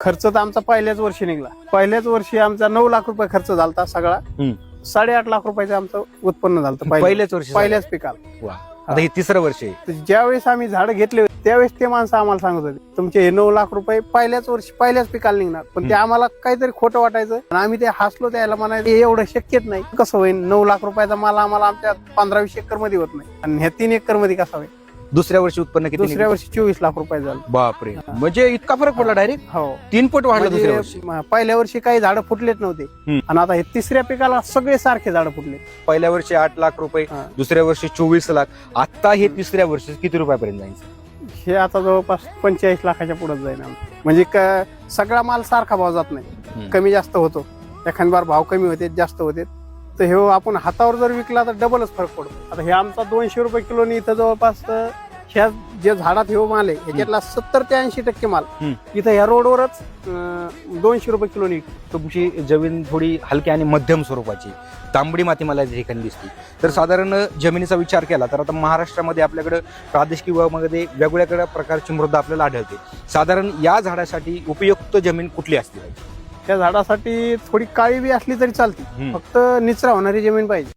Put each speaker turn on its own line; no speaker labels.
खर्च तर आमचा पहिल्याच वर्षी निघला. पहिल्याच वर्षी आमचा नऊ लाख रुपये खर्च झाला सगळा. साडेआठ लाख रुपयाचं आमचं उत्पन्न झालं पहिल्या-
पहिल्याच वर्षी
पहिल्याच पिकाला.
आता हे तिसरं वर्ष आहे.
ज्यावेळेस आम्ही झाड घेतले होते, त्यावेळेस ते माणसं आम्हाला सांगत होते तुमचे हे नऊ लाख रुपये पहिल्याच वर्षी पहिल्याच पिकाला निघणार. पण ते आम्हाला काहीतरी खोटं वाटायचं. आणि आम्ही ते हसलो त्याला म्हणायचं "हे एवढं शक्यच नाही. कसं होईल नऊ लाख रुपयाचा माल आम्हाला आमच्या पंधरा वीस एकरमध्ये होत नाही. आणि ह्या तीन एकरमध्ये कसा होईल?
दुसऱ्या वर्षी उत्पन्न किती
दुसऱ्या
निघालं?
वर्षी चोवीस लाख रुपये झालं.
बापरे. म्हणजे इतका फरक पडला डायरेक्ट
हो.
तीन पट वाढलं दुसऱ्या वर्षी
म्हणजे म- पहिल्या वर्षी काही झाडं फुटलेच नव्हते.
हम्म.
आणि आता हे तिसऱ्या पिकाला सगळे सारखे झाडं फुटले.
पहिल्या वर्षी आठ लाख रुपये
हा.
दुसऱ्या वर्षी चोवीस लाख. आता हे तिसऱ्या वर्षी किती रुपयापर्यंत जाईल?
हे आता जवळपास पंचेचाळीस लाखाच्या पुढे जाईल आमचं. म्हणजे क- सगळा माल सारखा भाव जात नाही. कमी जास्त होतो. एखाद बार भाव कमी होते जास्त होते. तर हे आपण हातावर जर विकला तर डबलच फरक पडतो. आता हे आमचा दोनशे रुपये किलोनी इथं जवळपास ह्या जे झाडात हे माल आहे ह्याच्यातला सत्तर ते ऐंशी टक्के माल. इथं ह्या रोडवरच दोनशे रुपये किलोनी.
तुमची जमीन थोडी हलकी आणि मध्यम स्वरूपाची. तांबडी माती मला या ठिकाणी दिसते तर साधारण जमिनीचा विचार केला तर आता महाराष्ट्रामध्ये आपल्याकडे प्रादेशिक विभागामध्ये वेगवेगळ्या प्रकारची मृदा आपल्याला आढळते. साधारण या झाडासाठी उपयुक्त जमीन कुठली असली पाहिजे?
त्या झाडासाठी थोडी काळी बी असली तरी चालते. फक्त निचरा होणारी जमीन पाहिजे